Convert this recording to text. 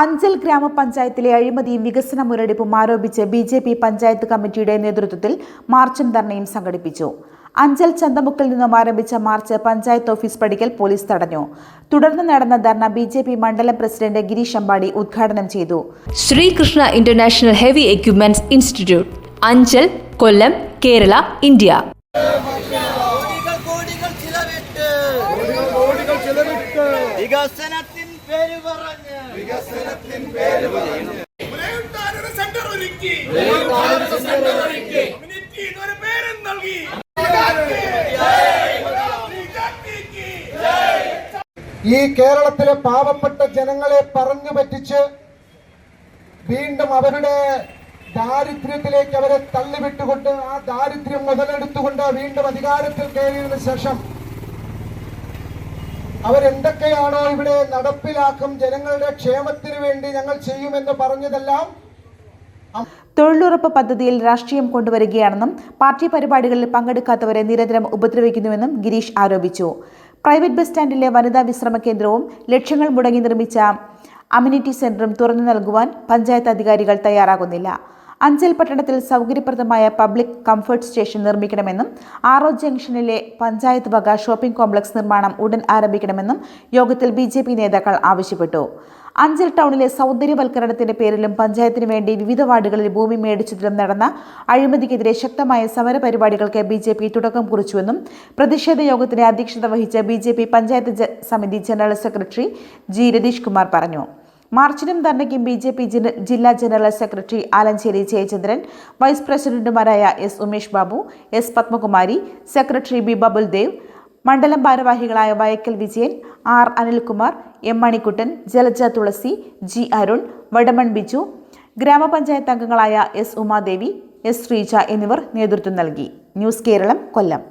അഞ്ചൽ ഗ്രാമപഞ്ചായത്തിലെ അഴിമതിയും വികസന മുരടിപ്പും ആരോപിച്ച് ബി ജെ പി പഞ്ചായത്ത് കമ്മിറ്റിയുടെ നേതൃത്വത്തിൽ മാർച്ചും ധർണയും സംഘടിപ്പിച്ചു. അഞ്ചൽ ചന്തമുക്കിൽ നിന്നും ആരംഭിച്ച മാർച്ച് പഞ്ചായത്ത് ഓഫീസ് പടിക്കൽ പോലീസ് തടഞ്ഞു. തുടർന്ന് നടന്ന ധർണ ബി ജെ പി മണ്ഡലം പ്രസിഡന്റ് ഗിരീഷ് അമ്പാടി ഉദ്ഘാടനം ചെയ്തു. Sreekrishna international heavy equipments institute Anchal Kollam Kerala India. കോടികൾ സെന്റർ ഒരുക്കി പേരും നൽകി ഈ കേരളത്തിലെ പാവപ്പെട്ട ജനങ്ങളെ പറഞ്ഞു പറ്റിച്ച് വീണ്ടും അവരുടെ ദാരിദ്ര്യത്തിലേക്ക് അവരെ തള്ളിവിട്ടുകൊണ്ട് ആ ദാരിദ്ര്യം മുതലെടുത്തുകൊണ്ട് വീണ്ടും അധികാരത്തിൽ കയറിയതിനു ശേഷം അവരെന്തൊക്കെയാണോ ഇവിടെ നടപ്പിലാക്കും ജനങ്ങളുടെ ക്ഷേമത്തിന് വേണ്ടി ഞങ്ങൾ ചെയ്യുമെന്ന് പറഞ്ഞതെല്ലാം തൊഴിലുറപ്പ് പദ്ധതിയിൽ രാഷ്ട്രീയം കൊണ്ടുവരികയാണെന്നും പാർട്ടി പരിപാടികളിൽ പങ്കെടുക്കാത്തവരെ നിരന്തരം ഉപദ്രവിക്കുന്നുവെന്നും ഗിരീഷ് ആരോപിച്ചു. പ്രൈവറ്റ് ബസ് സ്റ്റാൻഡിലെ വനിതാ വിശ്രമ കേന്ദ്രവും ലക്ഷങ്ങൾ മുടങ്ങി നിർമ്മിച്ച അമ്യൂണിറ്റി സെന്ററും തുറന്നു നൽകുവാൻ പഞ്ചായത്ത് അധികാരികൾ തയ്യാറാകുന്നില്ല. അഞ്ചൽ പട്ടണത്തിൽ സൗകര്യപ്രദമായ പബ്ലിക് കംഫർട്ട് സ്റ്റേഷൻ നിർമ്മിക്കണമെന്നും ആറോ ജംഗ്ഷനിലെ പഞ്ചായത്ത് വക ഷോപ്പിംഗ് കോംപ്ലക്സ് നിർമ്മാണം ഉടൻ ആരംഭിക്കണമെന്നും യോഗത്തിൽ ബി നേതാക്കൾ ആവശ്യപ്പെട്ടു. അഞ്ചൽ ടൗണിലെ സൗന്ദര്യവൽക്കരണത്തിന്റെ പേരിലും പഞ്ചായത്തിന് വേണ്ടി വിവിധ വാർഡുകളിൽ ഭൂമി മേടിച്ചതിലും നടന്ന അഴിമതിക്കെതിരെ ശക്തമായ സമരപരിപാടികൾക്ക് ബി ജെ പി തുടക്കം കുറിച്ചുവെന്നും പ്രതിഷേധ യോഗത്തിന് അധ്യക്ഷത വഹിച്ച ബി ജെ പി പഞ്ചായത്ത് സമിതി general secretary G Ratheesh Kumar പറഞ്ഞു. മാർച്ചിനും ധർണയ്ക്കും ബി ജെ പി ജില്ലാ general secretary Alanchery Jayachandran vice പ്രസിഡന്റുമാരായ S Umesh Babu S Padmakumari secretary B Babul Dev മണ്ഡലം ഭാരവാഹികളായ Vayakkal Vijayan R Anilkumar M Manikkuttan Jalaja Thulasi G Arun Vadamon Biju ഗ്രാമപഞ്ചായത്ത് അംഗങ്ങളായ S Umadevi S Sreeja എന്നിവർ നേതൃത്വം നൽകി. News Keralam Kollam.